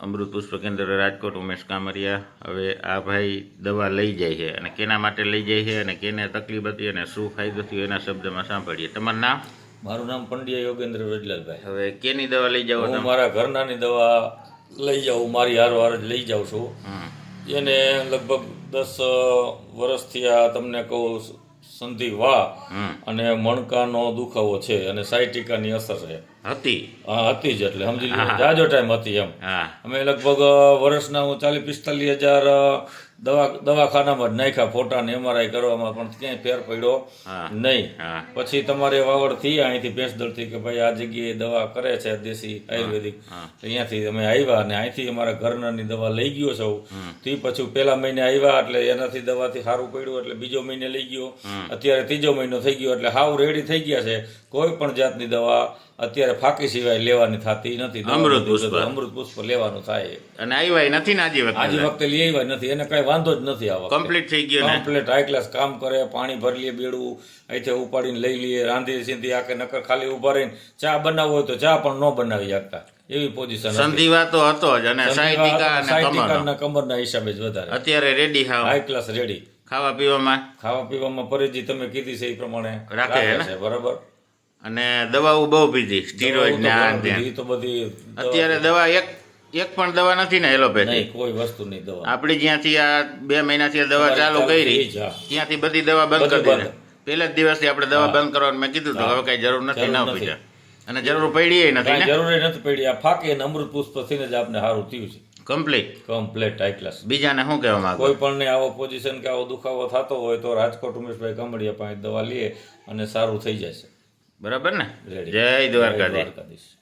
અમૃત પુષ્પ કેન્દ્ર રાજકોટ ઉમેશ કામરિયા. હવે આ ભાઈ દવા લઈ જાય છે અને કેના માટે લઈ જાય છે અને કેને તકલીફ હતી અને શું ફાયદો થયો એના શબ્દમાં સાંભળીએ. તમારું નામ? મારું નામ પંડ્યા યોગેન્દ્ર વેજલાલભાઈ હવે કેની દવા લઈ જાઓ હું મારા ઘરનાની દવા લઈ જાઉં મારી હારવાર જ લઈ જાઉં છું. એને લગભગ દસ વર્ષથી આ તમને કહું સંધિ વા અને અને મણકાનો દુખાવો છે અને સાયટિકાની અસર છે. હતી. હતી જ એટલે સમજી લો જાજો ટાઈમ હતી એમ. અમે લગભગ વર્ષના હું ચાલીસ પિસ્તાલીસ હજાર દવા દવાખાનામાં જ નાખ્યા ફોટા ને એમઆરઆઈ કરવામાં પણ ક્યાંય ફેર પડ્યો નહીં. પછી તમારે વાવડથી અહીંથી ભેંસદળથી કે ભાઈ આ જગ્યાએ દવા કરે છે દેશી આયુર્વેદિક અહીંયાથી અમે આવ્યા અને અહીંથી અમારા ઘરનાની દવા લઈ ગયો છે. તે પછી પેલા મહિને આવ્યા એટલે એનાથી દવાથી સારું પડ્યું એટલે બીજો મહિને લઈ ગયો. અત્યારે ત્રીજો મહિનો થઈ ગયો એટલે હાવ રેડી થઈ ગયા છે. કોઈ પણ જાતની દવા અત્યારે ફાંકી સિવાય લેવાની થતી નથી. અમૃત પુષ્પ. અમૃત પુષ્પ લેવાનું થાય. અને આવ્યા નથી ને આજે આજે વખતે લઈ આવ્યા નથી. એને કઈ વાંધો જ નથી આ કમ્પ્લીટ થઈ ગયો કમ્પ્લીટ હાઈ ક્લાસ કામ કરે પાણી ભરી લઈએ બેડું અહીંથી ઉપાડીને લઈ લઈએ રાંધી સીંધી આખે નકર ખાલી ઊભા રહીને ચા બનાવવો હોય તો ચા પણ ન બનાવી શકતા. એવી પોઝિશન સંધિવા તો હતો જ અને સાયટિકા અને કમરનો કમરના હિસાબે જ વધારે. અત્યારે રેડી હાઈ ક્લાસ રેડી ખાવા પીવામાં? ખાવા પીવામાં પરેજી તમે કીધી છે એ પ્રમાણે. રાખે છે બરાબર. અને દવાઓ બહુ પીધી સ્ટીરોઇડ ને આ તે. તો બધી અત્યારે દવા એક એક પણ દવા નથી ને એલોપેથી. નહીં કોઈ વસ્તુ નહીં દવા. આપણે જ્યાંથી આ બે મહિનાથી આ દવા ચાલુ કરી ત્યાંથી બધી દવા બંધ કરી દીધી. પહેલા જ દિવસથી આપણે દવા બંધ કરવાનું મેં કીધું તો હવે કઈ જરૂર નથી ના નથી. અને જરૂર પડી નથી ને? જરૂરી નથી પડી. આ ફાકે અમૃત પુષ્પ થઈને જ આપને સારું થયું છે. કમ્પ્લીટ કમ્પ્લીટ હાઈ ક્લાસ બીજાને શું કહેવા માંગો? કોઈ પણ ને આવો પોઝિશન કે આવો દુખાવો થતો હોય તો રાજકોટ ઉમેશભાઈ કમડિયા પાસે દવા લઈએ અને સારું થઈ જશે બરાબર ને. જય દ્વારકાધીશ.